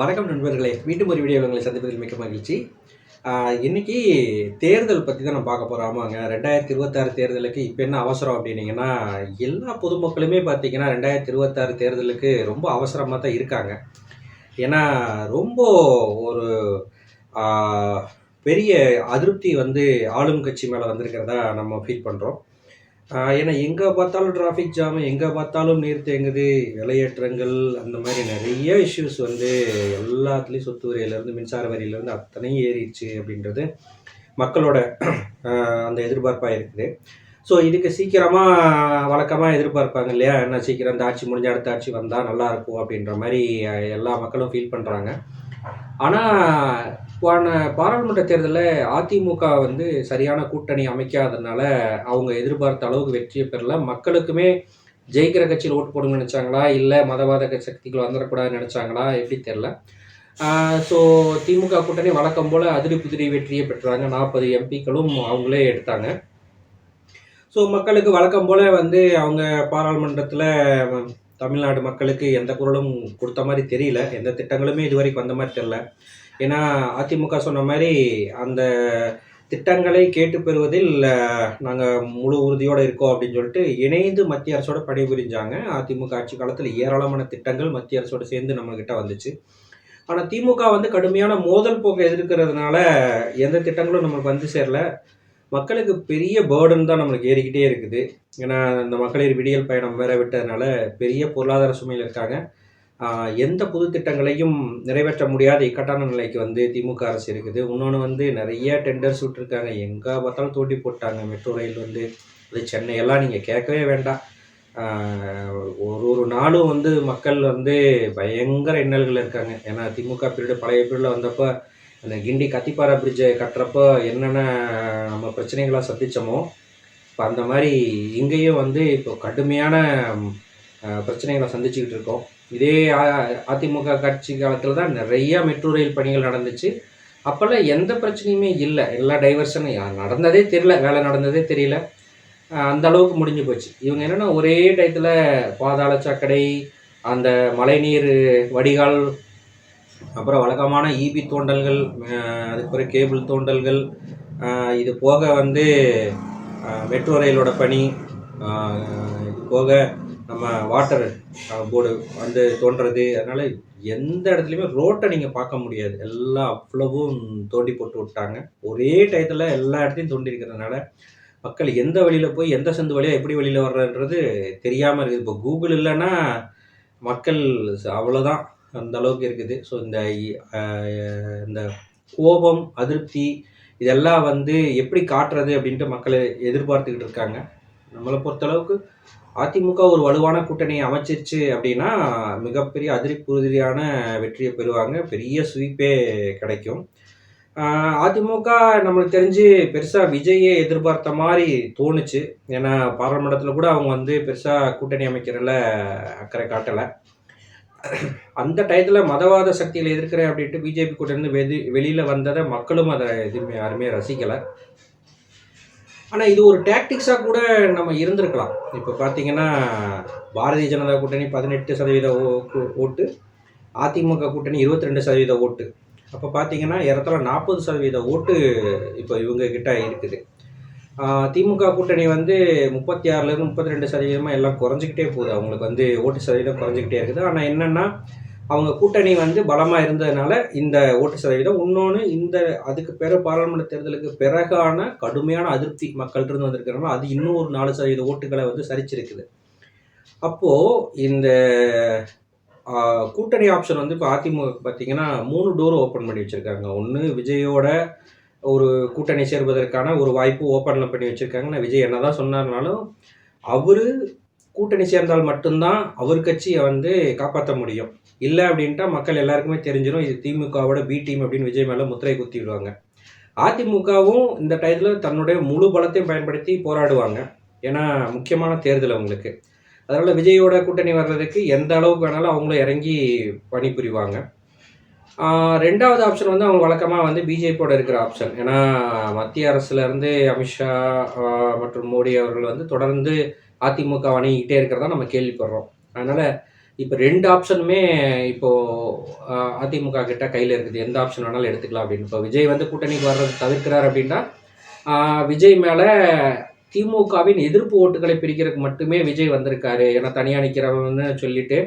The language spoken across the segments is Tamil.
வணக்கம் நண்பர்களே. மீண்டும் ஒரு வீடியோ உங்களை சந்திப்பதில் மிக்க மகிழ்ச்சி. இன்னைக்கு தேர்தல் பற்றி தான் நம்ம பார்க்க போகிறோம் ஆமாங்க ரெண்டாயிரத்தி இருபத்தாறு தேர்தலுக்கு இப்போ என்ன அவசரம் அப்படின்னீங்கன்னா எல்லா பொதுமக்களுமே பார்த்தீங்கன்னா ரெண்டாயிரத்தி இருபத்தாறு தேர்தலுக்கு ரொம்ப அவசரமாக தான் இருக்காங்க. ஏன்னா ரொம்ப ஒரு பெரிய அதிருப்தி வந்து ஆளும் கட்சி மேலே வந்திருக்கிறதா நம்ம ஃபீல் பண்ணுறோம் ஏன்னா எங்கே பார்த்தாலும் டிராஃபிக் ஜாமு எங்கே பார்த்தாலும் நீர் தேங்குது விலையேற்றங்கள் அந்த மாதிரி நிறைய இஷ்யூஸ் வந்து எல்லாத்துலேயும் சொத்து வரியிலேருந்து மின்சார வரியிலேருந்து அத்தனையும் ஏறிடுச்சு அப்படின்றது மக்களோட அந்த எதிர்பார்ப்பாக இருக்குது. ஸோ இதுக்கு சீக்கிரமாக வழக்கமாக எதிர்பார்ப்பாங்க இல்லையா? என்ன சீக்கிரம் இந்த ஆட்சி முடிஞ்ச அடுத்த ஆட்சி வந்தால் நல்லா இருக்கும் அப்படின்ற மாதிரி எல்லா மக்களும் ஃபீல் பண்ணுறாங்க ஆனால் போன பாராளுமன்ற தேர்தலில் அதிமுக வந்து சரியான கூட்டணி அமைக்காதனால அவங்க எதிர்பார்த்த அளவுக்கு வெற்றியை பெறல. மக்களுக்குமே ஜெயிக்கிற கட்சியில் ஓட்டு போடுங்கன்னு நினச்சாங்களா? இல்லை மதவாத சக்திகள் வந்துடக்கூடாதுன்னு நினச்சாங்களா? எப்படி தெரில ஸோ திமுக கூட்டணி வழக்கம் போல் அதிரி புதிரி வெற்றியை பெற்றாங்க. நாற்பது எம்பிக்களும் அவங்களே எடுத்தாங்க. ஸோ மக்களுக்கு வழக்கம் போல் வந்து அவங்க பாராளுமன்றத்தில் தமிழ்நாடு மக்களுக்கு எந்த குரலும் கொடுத்த மாதிரி தெரியல. எந்த திட்டங்களுமே இதுவரைக்கும் வந்த மாதிரி தெரில ஏன்னா அதிமுக சொன்ன மாதிரி அந்த திட்டங்களை கேட்டு பெறுவதில் நாங்கள் முழு உறுதியோடு இருக்கோம் அப்படின்னு சொல்லிட்டு இணைந்து மத்திய அரசோட பணிபுரிஞ்சாங்க. அதிமுக ஆட்சி காலத்தில் ஏராளமான திட்டங்கள் மத்திய அரசோட சேர்ந்து நம்மக்கிட்ட வந்துச்சு. ஆனால் திமுக வந்து கடுமையான மோதல் போக்கை எதிர்க்கிறதுனால எந்த திட்டங்களும் நம்மளுக்கு வந்து சேரல. மக்களுக்கு பெரிய பேர்டன் தான் நம்மளுக்கு ஏறிக்கிட்டே இருக்குது. ஏன்னா இந்த மகளிர் விடியல் பயணம் வேற விட்டதுனால பெரிய பொருளாதார சுமையில் இருக்காங்க. எந்த புது திட்டங்களையும் நிறைவேற்ற முடியாத இக்கட்டான நிலைக்கு வந்து திமுக அரசு இருக்குது. இன்னொன்று வந்து நிறைய டெண்டர்ஸ் விட்டுருக்காங்க. எங்கே பார்த்தாலும் தோண்டி போட்டாங்க. மெட்ரோ ரயில் வந்து அது சென்னையெல்லாம் நீங்கள் கேட்கவே வேண்டாம். ஒரு ஒரு நாளும் வந்து மக்கள் வந்து பயங்கர இன்னல்கள் இருக்காங்க. ஏன்னா திமுக பீரியடு பழைய பீரியடில் வந்தப்போ அந்த கிண்டி கத்திப்பாரா பிரிட்ஜை கட்டுறப்போ என்னென்ன நம்ம பிரச்சனைகளாக சந்திச்சோமோ இப்போ அந்த மாதிரி இங்கேயும் வந்து இப்போ கடுமையான பிரச்சனைகளை சந்திச்சுக்கிட்டு இருக்கோம். இதே அதிமுக கட்சி காலத்தில் தான் நிறையா மெட்ரோ ரயில் பணிகள் நடந்துச்சு. அப்போல்லாம் எந்த பிரச்சனையுமே இல்லை. எல்லா டைவர்ஷனும் நடந்ததே தெரியல. வேலை நடந்ததே தெரியல. அந்த அளவுக்கு முடிஞ்சு போச்சு. இவங்க என்னென்னா ஒரே டயத்தில் பாதாள சாக்கடை அந்த மழைநீர் வடிகால் அப்புறம் வழக்கமான ஈபி தோண்டல்கள் அதுக்கப்புறம் அதுக்கு கேபிள் தோண்டல்கள் இது போக வந்து மெட்ரோ ரயிலோட பணி இது போக நம்ம வாட்டர் போர்டு வந்து தோன்றது அதனால் எந்த இடத்துலையுமே ரோட்டை நீங்கள் பார்க்க முடியாது. எல்லாம் அவ்வளவும் தோண்டி போட்டு விட்டாங்க. ஒரே டயத்தில் எல்லா இடத்தையும் தோண்டி இருக்கிறதுனால மக்கள் எந்த வழியில் போய் எந்த சந்து வழியாக எப்படி வெளியில் வர்றன்றது தெரியாமல் இருக்குது. இப்போ கூகுள் இல்லைன்னா மக்கள் அவ்வளோதான் அந்த அளவுக்கு இருக்குது. ஸோ இந்த இந்த கோபம் அதிருப்தி இதெல்லாம் வந்து எப்படி காட்டுறது அப்படின்ட்டு மக்களை எதிர்பார்த்துக்கிட்டு இருக்காங்க. நம்மளை பொறுத்தளவுக்கு அதிமுக ஒரு வலுவான கூட்டணியை அமைச்சிருச்சு அப்படின்னா மிகப்பெரிய அதிர்ப்புறுதியான வெற்றியை பெறுவாங்க. பெரிய ஸ்வீப்பே கிடைக்கும். அதிமுக நம்மளுக்கு தெரிஞ்சு பெருசாக விஜயை எதிர்பார்த்த மாதிரி தோணுச்சு. ஏன்னா பாராளுமன்றத்தில் கூட அவங்க வந்து பெருசாக கூட்டணி அமைக்கிறதில் அக்கறை காட்டலை. அந்த டயத்தில் மதவாத சக்தியில் எதிர்க்கிறேன் அப்படின்ட்டு பிஜேபி கூட்டணி வெளி வெளியில் வந்ததை மக்களும் அதை எதுவுமே யாருமே ரசிக்கலை. ஆனால் இது ஒரு டாக்டிக்ஸாக கூட நம்ம இருந்திருக்கலாம். இப்போ பார்த்தீங்கன்னா பாரதிய ஜனதா கூட்டணி பதினெட்டு சதவீத ஓ- ஓட்டு அதிமுக கூட்டணி இருபத்தி ரெண்டு சதவீத ஓட்டு. அப்போ பார்த்தீங்கன்னா இடத்துல நாற்பது சதவீத ஓட்டு இப்போ இவங்க கிட்ட இருக்குது. திமுக கூட்டணி வந்து முப்பத்தி ஆறுலேருந்து முப்பத்தி ரெண்டு சதவீதமாக எல்லாம் குறைஞ்சிக்கிட்டே போகுது. அவங்களுக்கு வந்து ஓட்டு சதவீதம் குறைஞ்சிக்கிட்டே இருக்குது. ஆனால் என்னென்னா அவங்க கூட்டணி வந்து பலமாக இருந்ததுனால இந்த ஓட்டு சதவீதம். இன்னொன்று இந்த அதுக்கு பிற பாராளுமன்ற தேர்தலுக்கு பிறகான கடுமையான அதிருப்தி மக்கள்கிட்ட இருந்து வந்திருக்கிறனால அது இன்னும் ஒரு நாலு சதவீத ஓட்டுகளை வந்து சரிச்சிருக்குது. அப்போது இந்த கூட்டணி ஆப்ஷன் வந்து இப்போ அதிமுக பார்த்தீங்கன்னா மூணு டோர் ஓப்பன் பண்ணி வச்சுருக்காங்க. ஒன்று விஜயோட ஒரு கூட்டணி சேர்வதற்கான ஒரு வாய்ப்பு ஓப்பனில் பண்ணி வச்சுருக்காங்க. நான் விஜய் என்ன தான் சொன்னார்னாலும் அவர் கூட்டணி சேர்ந்தால் மட்டும்தான் அவர் கட்சியை வந்து காப்பாற்ற முடியும். இல்லை அப்படின்ட்டா மக்கள் எல்லாருக்குமே தெரிஞ்சிடும் இது திமுகவோட பி டீம் அப்படின்னு விஜய் மேலே முத்திரை குத்தி விடுவாங்க. அதிமுகவும் இந்த டயத்தில் தன்னுடைய முழு பலத்தையும் பயன்படுத்தி போராடுவாங்க. ஏன்னா முக்கியமான தேர்தல் அவங்களுக்கு. அதனால் விஜயோட கூட்டணி வர்றதுக்கு எந்த அளவுக்கு வேணாலும் அவங்களும் இறங்கி பணிபுரிவாங்க. ரெண்டாவது ஆப்ஷன் வந்து அவங்க வழக்கமாக வந்து பிஜேபியோட இருக்கிற ஆப்ஷன் ஏன்னா மத்திய அரசுலேருந்து அமித்ஷா மற்றும் மோடி அவர்கள் வந்து தொடர்ந்து அதிமுக வணங்கிக்கிட்டே இருக்கிறதா நம்ம கேள்விப்படுறோம். அதனால் இப்போ ரெண்டு ஆப்ஷனுமே இப்போ அதிமுக கிட்ட கையில் இருக்குது. எந்த ஆப்ஷன் வேணாலும் எடுத்துக்கலாம் அப்படின்னு. இப்போ விஜய் வந்து கூட்டணிக்கு வர்றது தவிர்க்கிறார் அப்படின்னா விஜய் மேலே திமுகவின் எதிர்ப்பு ஓட்டுகளை பிரிக்கிறதுக்கு மட்டுமே விஜய் வந்திருக்காரு. ஏன்னா தனியாக நிற்கிறவன்னு சொல்லிட்டு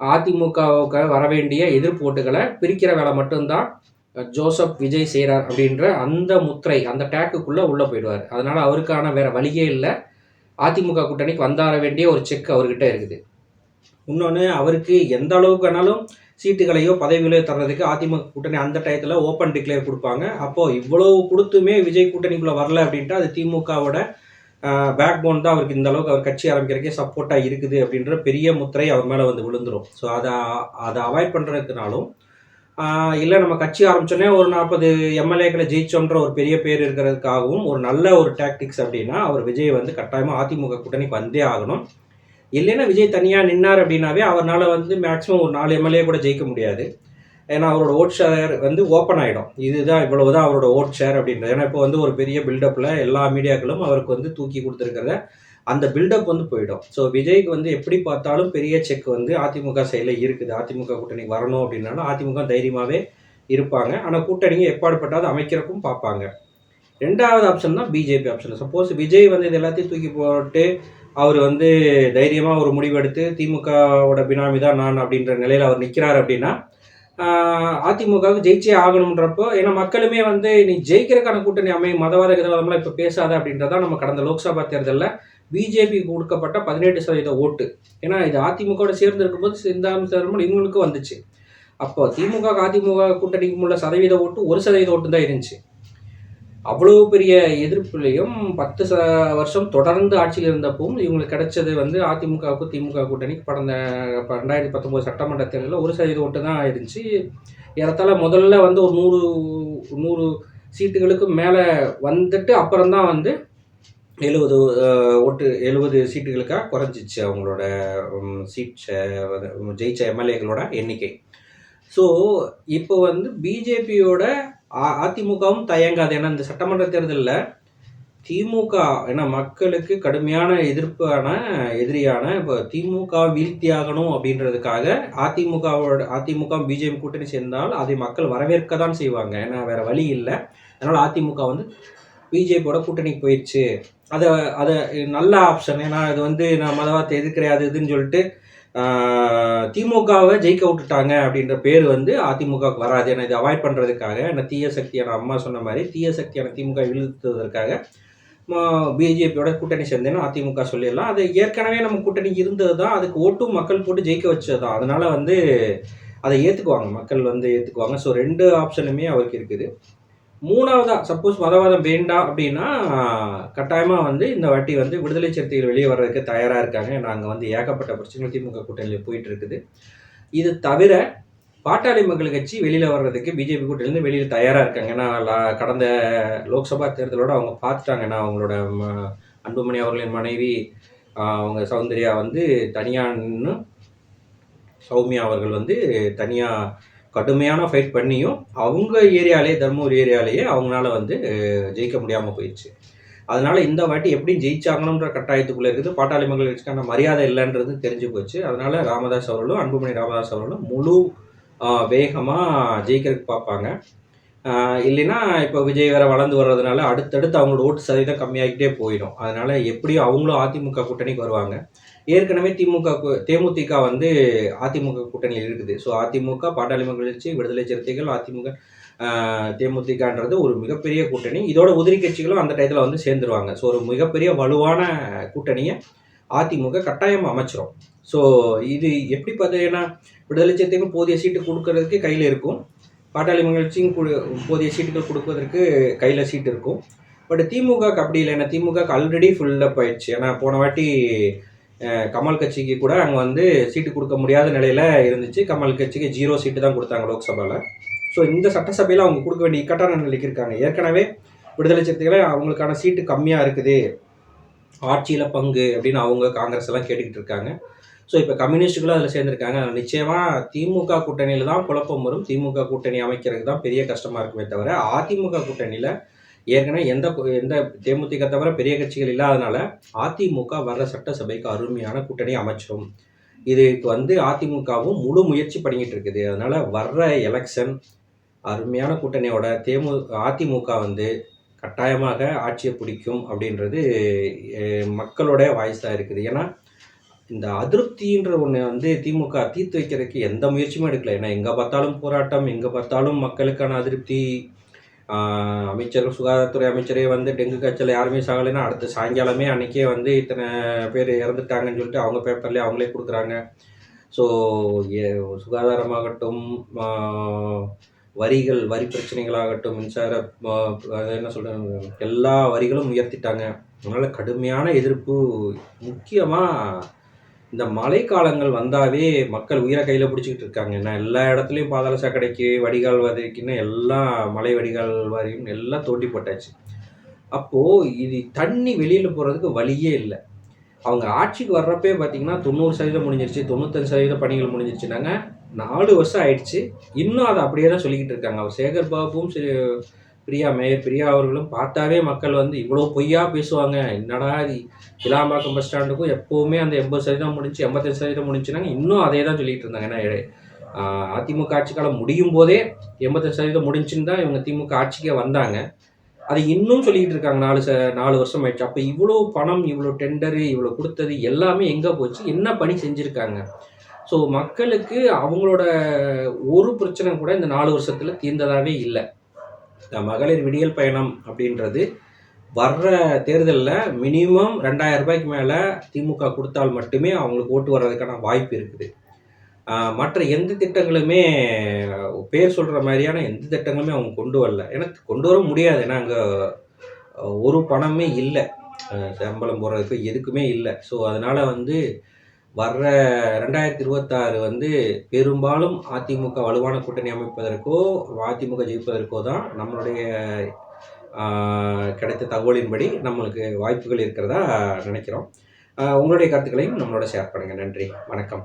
அதிமுகவுக்கு வர வேண்டிய எதிர்ப்பு ஓட்டுகளை பிரிக்கிற வேலை மட்டும்தான் ஜோசப் விஜய் செய்கிறார் அப்படின்ற அந்த முத்திரை அந்த டேக்குக்குள்ளே உள்ளே போயிடுவார். அதனால் அவருக்கான வேறு வழியே இல்லை. அதிமுக கூட்டணிக்கு வந்தார வேண்டிய ஒரு செக் அவர்கிட்ட இருக்குது. இன்னொன்று அவருக்கு எந்த அளவுக்கு வேணாலும் சீட்டுகளையோ பதவிகளையோ தர்றதுக்கு அதிமுக கூட்டணி அந்த டயத்தில் ஓப்பன் டிக்ளேர் கொடுப்பாங்க. அப்போது இவ்வளவு கொடுத்துமே விஜய் கூட்டணிக்குள்ளே வரல அப்படின்ட்டு அது திமுகவோட பேக் போன் தான் அவருக்கு இந்த அளவுக்கு அவர் கட்சி ஆரம்பிக்கிறக்கே சப்போர்ட்டாக இருக்குது அப்படின்ற பெரிய முத்திரை அவர் மேலே வந்து விழுந்துடும் ஸோ அதை அதை அவாய்ட் பண்ணுறதுக்குனாலும் இல்லை நம்ம கட்சி ஆரம்பிச்சோன்னே ஒரு நாற்பது எம்எல்ஏக்களை ஜெயிச்சோன்ற ஒரு பெரிய பேர் இருக்கிறதுக்காகவும் ஒரு நல்ல ஒரு டாக்டிக்ஸ் அப்படின்னா அவர் விஜய் வந்து கட்டாயமாக அதிமுக கூட்டணிக்கு வந்தே ஆகணும். இல்லைன்னா விஜய் தனியாக நின்னார் அப்படின்னாவே அவரால் வந்து மேக்ஸிமம் ஒரு நாலு எம்எல்ஏ கூட ஜெயிக்க முடியாது. ஏன்னா அவரோட ஓட் ஷேர் வந்து ஓப்பன் ஆகிடும் இதுதான் இவ்வளவு தான் அவரோட ஓட் ஷேர் அப்படின்றது. ஏன்னா இப்போ வந்து ஒரு பெரிய பில்டப்பில் எல்லா மீடியாக்களும் அவருக்கு வந்து தூக்கி கொடுத்துருக்கிறத அந்த பில்டப் வந்து போயிடும். ஸோ விஜய்க்கு வந்து எப்படி பார்த்தாலும் பெரிய செக் வந்து அதிமுக சைடில் இருக்குது. அதிமுக கூட்டணி வரணும் அப்படின்னாலும் அதிமுக தைரியமாகவே இருப்பாங்க. ஆனால் கூட்டணியை எப்பாடுபட்டாவது அமைக்கிறக்கும் பார்ப்பாங்க. ரெண்டாவது ஆப்ஷன் தான் பிஜேபி ஆப்ஷன் சப்போஸ் விஜய் வந்து இது எல்லாத்தையும் தூக்கி போட்டு அவர் வந்து தைரியமாக ஒரு முடிவெடுத்து திமுகவோட பினாமி தான் நான் அப்படின்ற நிலையில் அவர் நிற்கிறார் அப்படின்னா அதிமுகவுக்கு ஜெயிச்சே ஆகணுன்றப்போ ஏன்னா மக்களுமே வந்து நீ ஜெயிக்கிறக்கான கூட்டணி அமை மதவாத கதவாதம்லாம் இப்போ பேசாத அப்படின்றதான் நம்ம கடந்த லோக்சபா தேர்தலில் பிஜேபி கொடுக்கப்பட்ட பதினெட்டு சதவீத ஓட்டு. ஏன்னா இது அதிமுகவோட சேர்ந்து இருக்கும்போது இந்த சதவீதம் இவங்களுக்கும் வந்துச்சு. அப்போ திமுக அதிமுக கூட்டணிக்கு உள்ள சதவீத ஓட்டு ஒரு சதவீத ஓட்டு தான் இருந்துச்சு. அவ்வளோ பெரிய எதிர்ப்புலையும் பத்து ச வருஷம் தொடர்ந்து ஆட்சியில் இருந்தப்பவும் இவங்களுக்கு கிடைச்சது வந்து அதிமுகவுக்கும் திமுக கூட்டணிக்கு கடந்த ரெண்டாயிரத்தி பத்தொம்போது சட்டமன்ற தேர்தலில் ஒரு சதவீத ஓட்டு தான் இருந்துச்சு. ஏறத்தாழ முதல்ல வந்து ஒரு நூறு நூறு சீட்டுகளுக்கு மேலே வந்துட்டு அப்புறம்தான் வந்து எழுபது ஓட்டு எழுபது சீட்டுகளுக்காக குறைஞ்சிச்சு அவங்களோட சீட் ஜெயிச்ச எம்எல்ஏகளோட எண்ணிக்கை. ஸோ இப்போ வந்து பிஜேபியோட அதிமுகவும் தயங்காது. ஏன்னா இந்த சட்டமன்ற தேர்தலில் திமுக ஏன்னா மக்களுக்கு கடுமையான எதிர்ப்பான எதிரியான இப்போ திமுக வீழ்த்தியாகணும் அப்படின்றதுக்காக அதிமுகவோட அதிமுக பிஜேபி கூட்டணி சேர்ந்தால் அதை மக்கள் வரவேற்க தான் செய்வாங்க. ஏன்னா வேறு வழி இல்லை. அதனால் அதிமுக வந்து பிஜேபியோட கூட்டணிக்கு போயிடுச்சு அதை அதை நல்ல ஆப்ஷன் ஏன்னா இது வந்து நான் மதவாதத்தை எதிர்க்கிறேன் அது இதுன்னு சொல்லிட்டு திமுகவை ஜெயிக்க விட்டுட்டாங்க அப்படின்ற பேர் வந்து அதிமுகவுக்கு வராது. ஏன்னா இதை அவாய்ட் பண்ணுறதுக்காக ஏன்னா தீய சக்தியான அம்மா சொன்ன மாதிரி தீய சக்தியான திமுக வீழ்த்துவதற்காக பிஜேபியோட கூட்டணி சேர்ந்தேன்னு அதிமுக சொல்லிடலாம். அது ஏற்கனவே நம்ம கூட்டணி இருந்தது தான். அதுக்கு ஓட்டும் மக்கள் போட்டு ஜெயிக்க வச்சது தான். அதனால் வந்து அதை ஏற்றுக்குவாங்க மக்கள் வந்து ஏற்றுக்குவாங்க ஸோ ரெண்டு ஆப்ஷனுமே அவருக்கு இருக்குது. மூணாவதா சப்போஸ் மதவாதம் வேண்டாம் அப்படின்னா கட்டாயமாக வந்து இந்த வாட்டி வந்து விடுதலை சிறுத்தைகள் வெளியே வர்றதுக்கு தயாராக இருக்காங்க. நாங்கள் வந்து ஏகப்பட்ட பிரச்சனைகள் திமுக கூட்டணியில் போயிட்டு இருக்குது இது தவிர பாட்டாளி மக்கள் கட்சி வெளியில் வர்றதுக்கு பிஜேபி கூட்டிலேருந்து வெளியில் தயாராக இருக்காங்க. ஏன்னா கடந்த லோக்சபா தேர்தலோட அவங்க பார்த்துட்டாங்கன்னா அவங்களோட ம- அன்புமணி அவர்களின் மனைவி அவங்க சௌந்தர்யா வந்து தனியாக நின்று சௌமியா அவர்கள் வந்து தனியாக கடுமையான ஃபைட் பண்ணியும் அவங்க ஏரியாலே தர்மபுரி ஏரியாலேயே அவங்களால வந்து ஜெயிக்க முடியாமல் போயிடுச்சு அதனால இந்த வாட்டி எப்படி ஜெயிச்சாங்கணுன்ற கட்டாயத்துக்குள்ளே இருக்குது. பாட்டாளி மக்கள் கட்சிக்கான மரியாதை இல்லைன்றது தெரிஞ்சு போச்சு. அதனால ராமதாஸ் அவர்களும் அன்புமணி ராமதாஸ் அவர்களும் முழு வேகமாக ஜெயிக்கிறதுக்கு பார்ப்பாங்க. இல்லைன்னா இப்போ விஜய் வேற வளர்ந்து வர்றதுனால அடுத்தடுத்து அவங்களோட ஓட்டு சதவீதம் கம்மியாகிட்டே போயிடும். அதனால எப்படியும் அவங்களும் அதிமுக கூட்டணிக்கு வருவாங்க. ஏற்கனவே திமுக தேமுதிக வந்து அதிமுக கூட்டணியில் இருக்குது. ஸோ அதிமுக பாட்டாளி மக்கள் கட்சி விடுதலை சிறுத்தைகள் அதிமுக தேமுதிகன்றது ஒரு மிகப்பெரிய கூட்டணி. இதோட உதிரி கட்சிகளும் அந்த டயத்தில் வந்து சேர்ந்துருவாங்க. ஸோ ஒரு மிகப்பெரிய வலுவான கூட்டணியை அதிமுக கட்டாயம் அமைச்சிரும். ஸோ இது எப்படி பார்த்தீங்கன்னா விடுதலை சிறுத்தைகள் போதிய சீட்டு கொடுக்கறதுக்கு கையில் இருக்கும். பாட்டாளி மகிழ்ச்சியும் போதிய சீட்டுகள் கொடுப்பதற்கு கையில் சீட்டு இருக்கும். பட் திமுக அப்படி இல்லை. ஏன்னா திமுக ஆல்ரெடி ஃபுல்லப் ஆயிடுச்சு. ஏன்னா போன வாட்டி கமல் கட்சிக்கு கூட அங்கே வந்து சீட்டு கொடுக்க முடியாத நிலையில் இருந்துச்சு. கமல் கட்சிக்கு ஜீரோ சீட்டு தான் கொடுத்தாங்க லோக்சபாவில் ஸோ இந்த சட்டசபையில் அவங்க கொடுக்க வேண்டிய இக்கட்டான நிலைக்கு இருக்காங்க. ஏற்கனவே விடுதலை சிறுத்தைகளை அவங்களுக்கான சீட்டு கம்மியாக இருக்குது. ஆட்சியில் பங்கு அப்படின்னு அவங்க காங்கிரஸ் எல்லாம் கேட்டுக்கிட்டு இருக்காங்க. ஸோ இப்போ கம்யூனிஸ்ட்டுகளும் அதில் சேர்ந்துருக்காங்க. அதில் நிச்சயமாக திமுக கூட்டணியில் தான் குழப்பம் வரும். திமுக கூட்டணி அமைக்கிறதுக்கு தான் பெரிய கஷ்டமாக இருக்குமே தவிர அதிமுக கூட்டணியில் ஏற்கனவே எந்த எந்த தேமுதிக தவிர பெரிய கட்சிகள் இல்லாதனால அதிமுக வர்ற சட்டசபைக்கு அருமையான கூட்டணி அமைச்சிரும். இதுக்கு வந்து அதிமுகவும் முழு முயற்சி பண்ணிக்கிட்டு இருக்குது. அதனால் வர்ற எலெக்ஷன் அருமையான கூட்டணியோட தேமு அதிமுக வந்து கட்டாயமாக ஆட்சியை பிடிக்கும் அப்படின்றது மக்களோட வாய்ஸ் வாய்ஸாக இருக்குது. ஏன்னா இந்த அதிருப்தின்ற ஒன்று வந்து திமுக தீர்த்து வைக்கிறதுக்கு எந்த முயற்சியும் எடுக்கல. ஏன்னா எங்கே பார்த்தாலும் போராட்டம் எங்கே பார்த்தாலும் மக்களுக்கான அதிருப்தி அமைச்சர் சுகாதாரத்துறை அமைச்சரே வந்து டெங்கு காய்ச்சல் யாருமே சாகலைன்னா அடுத்த சாயங்காலமே அன்றைக்கே வந்து இத்தனை பேர் இறந்துட்டாங்கன்னு சொல்லிட்டு அவங்க பேப்பர்லேயே அவங்களே கொடுக்குறாங்க. ஸோ சுகாதாரமாகட்டும் வரிகள் வரி பிரச்சனைகளாகட்டும் மின்சார அது என்ன சொல்கிறாங்க எல்லா வரிகளும் உயர்த்திட்டாங்க. அதனால் கடுமையான எதிர்ப்பு முக்கியமாக இந்த மழைக்காலங்கள் வந்தாவே மக்கள் உயிரை கையில் பிடிச்சிக்கிட்டு இருக்காங்க. ஏன்னா எல்லா இடத்துலையும் பாதாள சாக்கடைக்கு வடிகால் வதைக்குன்னு எல்லாம் மலை வடிகால் வரையும் எல்லாம் தோண்டி போட்டாச்சு. அப்போது இது தண்ணி வெளியில் போகிறதுக்கு வழியே இல்லை. அவங்க ஆட்சிக்கு வர்றப்பே பார்த்தீங்கன்னா தொண்ணூறு சதவீதம் முடிஞ்சிருச்சு தொண்ணூத்தஞ்சு சதவீத பணிகள் முடிஞ்சிருச்சுனாங்க நாலு வருஷம் ஆயிடுச்சு. இன்னும் அதை அப்படியே தான் சொல்லிக்கிட்டு இருக்காங்க. அவர் சேகர் பாபுவும் சரி பிரியா மேயர் பிரியா அவர்களும் பார்த்தாவே மக்கள் வந்து இவ்வளோ பொய்யா பேசுவாங்க. என்னடா இது? இலாம்பாக்கம் பஸ் ஸ்டாண்டுக்கும் எப்போவுமே அந்த எண்பது சதவீதம் முடிஞ்சு எண்பத்தஞ்சு சதவீதம் முடிஞ்சுனாங்க. இன்னும் அதே தான் சொல்லிட்டு இருந்தாங்க. ஏன்னா அதிமுக ஆட்சி காலம் முடியும் போதே எண்பத்தஞ்சு சதவீதம் முடிஞ்சுன்னு தான் இவங்க திமுக ஆட்சிக்கே வந்தாங்க. அதை இன்னும் சொல்லிக்கிட்டு இருக்காங்க. நாலு ச நாலு வருஷம் ஆயிடுச்சு. அப்போ இவ்வளோ பணம் இவ்வளோ டெண்டரு இவ்வளோ கொடுத்தது எல்லாமே எங்கே போச்சு? என்ன பணி செஞ்சுருக்காங்க? ஸோ மக்களுக்கு அவங்களோட ஒரு பிரச்சனை கூட இந்த நாலு வருஷத்தில் தீர்ந்ததாகவே இல்லை. இந்த மகளிர் விடியல் பயணம் அப்படின்றது வர்ற தேர்தலில் மினிமம் ரெண்டாயிரம் ரூபாய்க்கு மேலே திமுக கொடுத்தால் மட்டுமே அவங்களுக்கு ஓட்டு வர்றதுக்கான வாய்ப்பு இருக்குது. மற்ற எந்த திட்டங்களுமே பேர் சொல்கிற மாதிரியான எந்த திட்டங்களுமே அவங்க கொண்டு வரல. எனக்கு கொண்டு வர முடியாது. ஏன்னா அங்கே ஒரு பணமே இல்லை. சம்பளம் போடுறதுக்கு எதுக்குமே இல்லை. ஸோ அதனால் வந்து வர்ற ரெண்டாயிரத்தி இருபத்தாறு வந்து பெரும்பாலும் அதிமுக வலுவான கூட்டணி அமைப்பதற்கோ அதிமுக ஜெயிப்பதற்கோ தான் நம்மளுடைய கிடைத்த தகவலின்படி நம்மளுக்கு வாய்ப்புகள் இருக்கிறதா நினைக்கிறோம். உங்களுடைய கருத்துக்களையும் நம்மளோட ஷேர் பண்ணுங்கள் நன்றி. வணக்கம்.